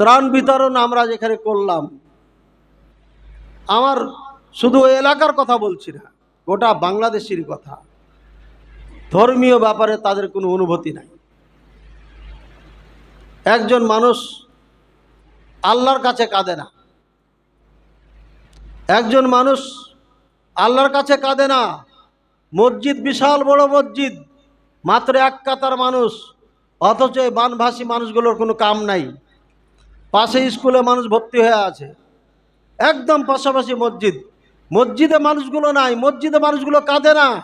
ত্রাণ বিতরণ আমরা যেখানে করলাম, আমার শুধু এলাকার কথা বলছি না, গোটা বাংলাদেশের কথা। ধর্মীয় ব্যাপারে তাদের কোনো অনুভূতি নাই। একজন মানুষ আল্লাহর কাছে কাঁদে না। একজন মানুষ আল্লাহর কাছে কাঁদে না। মসজিদ বিশাল বড় মসজিদ, মাত্র এক কাতার মানুষ, অথচ এই বানভাসী মানুষগুলোর কোনো কাম নাই। পাশে স্কুলে মানুষ ভর্তি হয়ে আছে। একদম পাশাপাশি মসজিদ। মসজিদে মানুষগুলো নাই। মসজিদে মানুষগুলো কাঁদে না।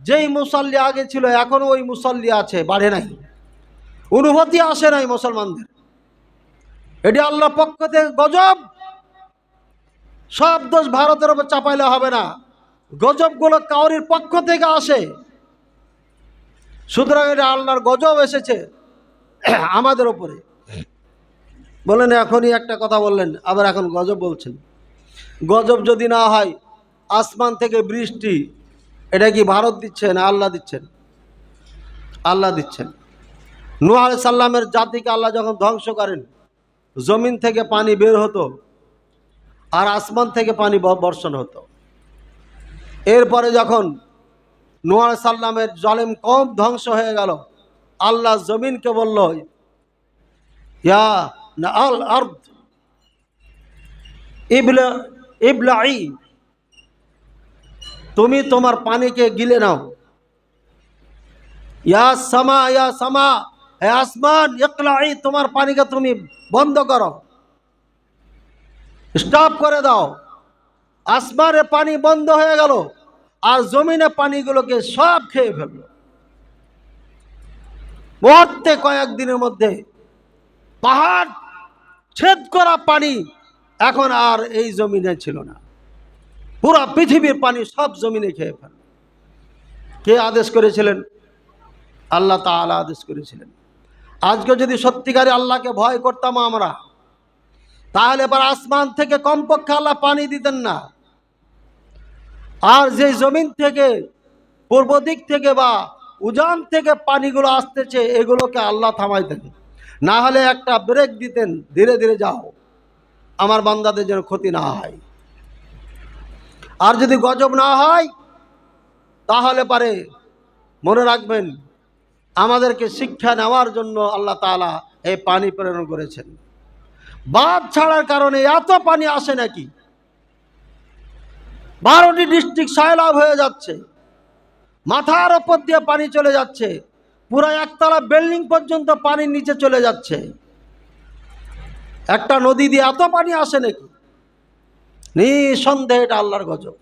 যেই মুসল্লি আগে ছিল এখনও ওই মুসল্লি আছে, বাড়ে নাই। অনুভূতি আসে নাই মুসলমানদের। এটি আল্লাহ পক্ষ থেকে গজব। সব দোষ ভারতের উপর চাপাইলে হবে না। গজবগুলো কাউরির পক্ষ থেকে আসে। সুতরাং এটা আল্লাহর গজব এসেছে আমাদের ওপরে বলেন, এখনই একটা কথা বললেন, আবার এখন গজব বলছেন। গজব যদি না হয়, আসমান থেকে বৃষ্টি, এটা কি ভারত দিচ্ছেন আল্লাহ দিচ্ছেন? আল্লাহ দিচ্ছেন। নূহ সাল্লামের জাতিকে আল্লাহ যখন ধ্বংস করেন, জমিন থেকে পানি বের হতো আর আসমান থেকে পানি বর্ষণ হতো। এরপরে যখন নূহ সাল্লামের জলেম কম ধ্বংস হয়ে গেল, আল্লাহ জমিনকে বলল, ইয়া না আল আর্দ। ইবলা ইবলাই তুমি তোমার পানিকে গিলে নাও। ইয়া সামা ইয়া সামা, হে আসমান ইকলাই তোমার পানিকে তুমি বন্ধ করো। স্টপ করে দাও। আসমানে পানি বন্ধ হয়ে গেল আর জমিনে পানিগুলোকে সব খেয়ে ফেলল। মুহূর্তে কয়েকদিনের মধ্যে পাহাড় ছেদ করা পানি এখন আর এই জমিনে ছিল না। পুরো পৃথিবীর পানি সব জমিনে খেয়ে ফেল। কে আদেশ করেছিলেন? আল্লাহ তাআলা আদেশ করেছিলেন। আজকে যদি সত্যিকারে আল্লাহকে ভয় করতাম আমরা, তাহলে এবার আসমান থেকে কমপক্ষে আল্লাহ পানি দিতেন না। আর যে জমিন থেকে, পূর্ব দিক থেকে বা উজান থেকে পানিগুলো আসতেছে, এগুলোকে আল্লাহ থামাইতেন। না হলে একটা ব্রেক দিতেন, ধীরে ধীরে যাও। আমার বান্দাদের যেন ক্ষতি না হয়। আর যদি গজব না হয়, তাহলে পারে মনে রাখবেন, আমাদেরকে শিক্ষা নেওয়ার জন্য আল্লাহ তাআলা এই পানি প্রেরণ করেছেন। বাদ ছাড়ার কারণে এত পানি আসে নাকি? বারোটি ডিস্ট্রিক্ট সয়লাভ হয়ে যাচ্ছে। মাথার ওপর দিয়ে পানি চলে যাচ্ছে। পুরো একতলা বিল্ডিং পর্যন্ত পানির নিচে চলে যাচ্ছে। একটা নদী দিয়ে এত পানি আসে নাকি? নিঃসন্দেহে এটা আল্লাহর গজব।